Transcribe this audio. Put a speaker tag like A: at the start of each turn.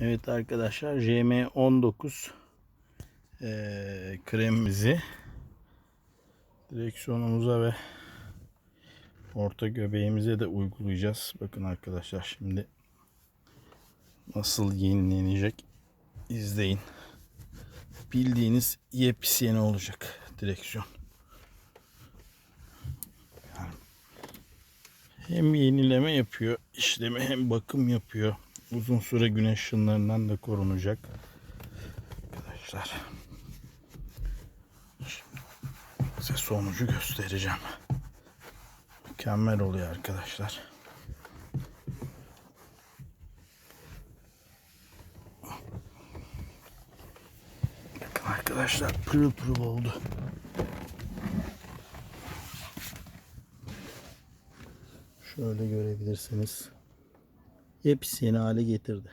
A: Evet arkadaşlar JM19 eee kremimizi direksiyonumuza ve orta göbeğimize de uygulayacağız. Bakın arkadaşlar şimdi nasıl yenilenecek izleyin. Bildiğiniz yepis yeni olacak direksiyon. Yani hem yenileme yapıyor işlemi hem bakım yapıyor. Uzun süre güneş ışınlarından da korunacak. Arkadaşlar. Şimdi size sonucu göstereceğim. Mükemmel oluyor arkadaşlar. Bakın arkadaşlar pırıl pırıl oldu. Şöyle görebilirsiniz. Yepyeni hale getirdi.